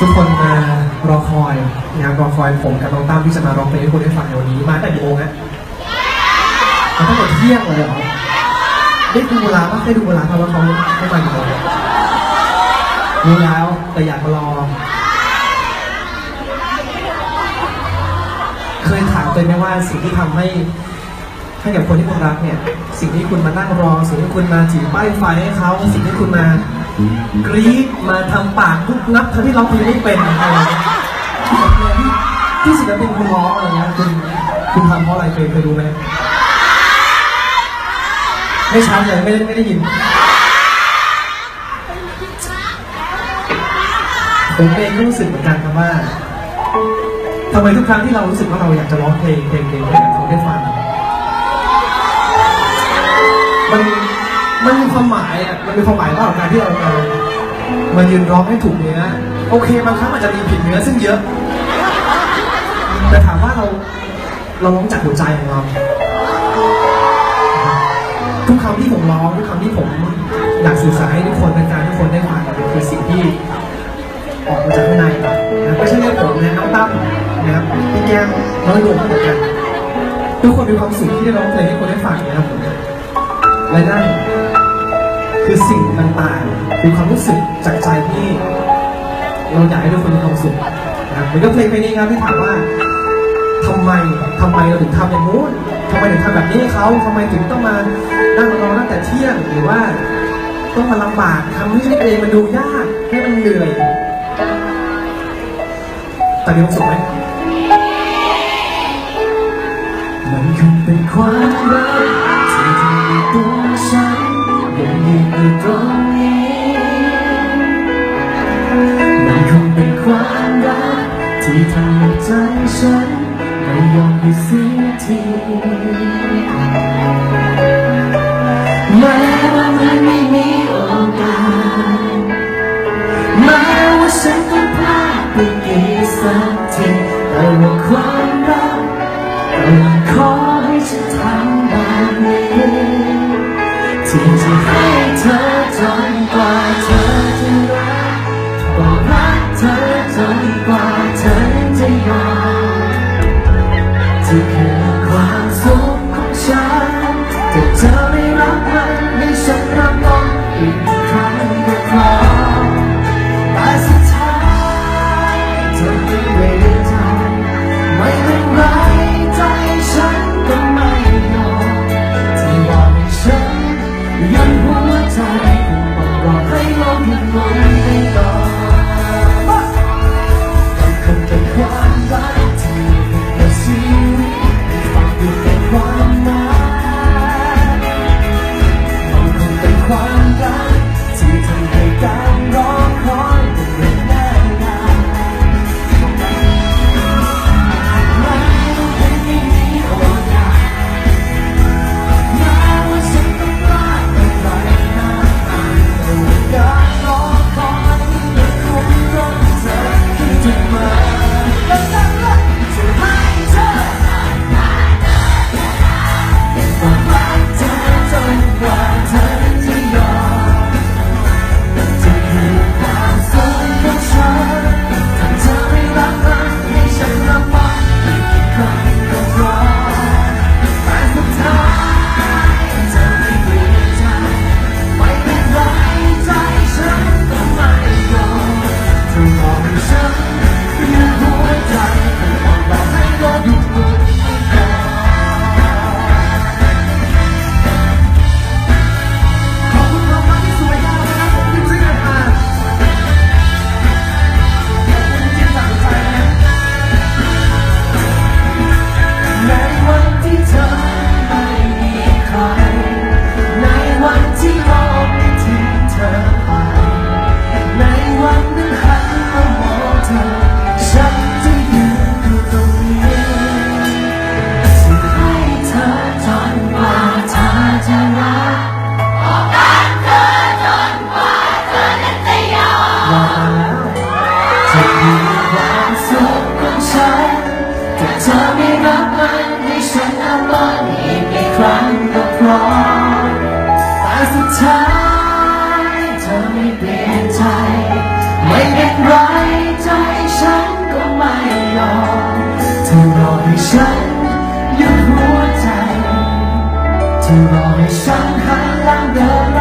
ทุกคนมารอคอยนะครับรอคอยผมกับน้องตั้มที่จะมาร้องเพลงให้คุณได้ฟังในวันนี้มาตั้งแต่กี่โมงฮะมาตั้งแต่เที่ยงเลยเหรอได้ดูเวลาปะได้ดูเวลาครับว่าเขาเขามากี่โมงรู้แล้วแต่อยากมารอเคยถามตัวเองไหมว่าสิ่งที่ทำให้ให้กับคนที่คุณรักเนี่ย สิ่งที่คุณมานั่งรอ สิ่งที่คุณมาถือป้ายไฟให้เขา สิ่งที่คุณมา กรี๊ดมาทำปากทุกนับทั้งที่เร้องเพลงไม่เป็นอะไรที่ที่ศิลปินคุณร้องอะไรเงี้ยคุณคุณทำเพราะอะไรเคยเคยรู้ไหมไม่ชัดเลยไม่ได้ไม่ได้ยินผมเองก็รู้สึกเหมือนกันครับว่าทำไมทุกครั้งที่เรารู้สึกว่าเราอยากจะร้องเพลงเพลงเพลง มันมีความหมายมากกว่าการที่เรามามายืนร้องให้ถูกเนื้อโอเคบางครั้งอาจจะมีผิดเนื้อซึ่งเยอะ แต่ถามว่าเราเราร้องจากหัวใจของเรา ทุกคำที่ผมร้องทุกคำที่ผมอยากสื่อสารให้ทุกคนเป็นการทุกคนได้ฟังเนี่ยคือสิ่งที่ออกมาจากข้างในนะไม่ใช่แค่ผมนะน้องตั้มนะครับพี่แก้มน้องรวมก็เหมือนกัน ทุกคนมีความสุขที่ได้ร้องเพลงให้คนได้ฟังนะครับผมและนั่น คือสิ่งต่างๆคือความรู้สึกจากใจที่ เราอยากให้ทุกคนมีความสุขนะครันกับเพลงเพลงนี้ครับที่ถามว่าทำไมทำไมเราถึงทำอย่างนู้นทำไมถึงทำแบบนี้เขาทำไมถึงต้องมานั่งรอตั้งแต่เที่ยงหรือว่าต้องมาลำบากทำให้ชีวิตเองมันดูยากให้มันเหนื่อยแต่มีความสุขไหม อยู่ตรงนี้มันคงเป็นความรักที่ทำให้ใจฉันไม่ยอมให้เสียทีแม้ว่ามันไม่มีโอกาสแม้ว่าฉันต้องพลาดไปกี่สักทีแต่ว่าความรักก็ยัง มีสักครั้งลองอีก เธอไม่รักมันให้ฉันเอาตอนนี้ไปครั้งก็พอแต่สุดท้ายเธอไม่เปลี่ยนใจ ไม่เป็นไรใจฉันก็ไม่ยอมเธอรอให้ฉันหยุดหัวใจ เธอรอให้ฉันหันหลังเดิน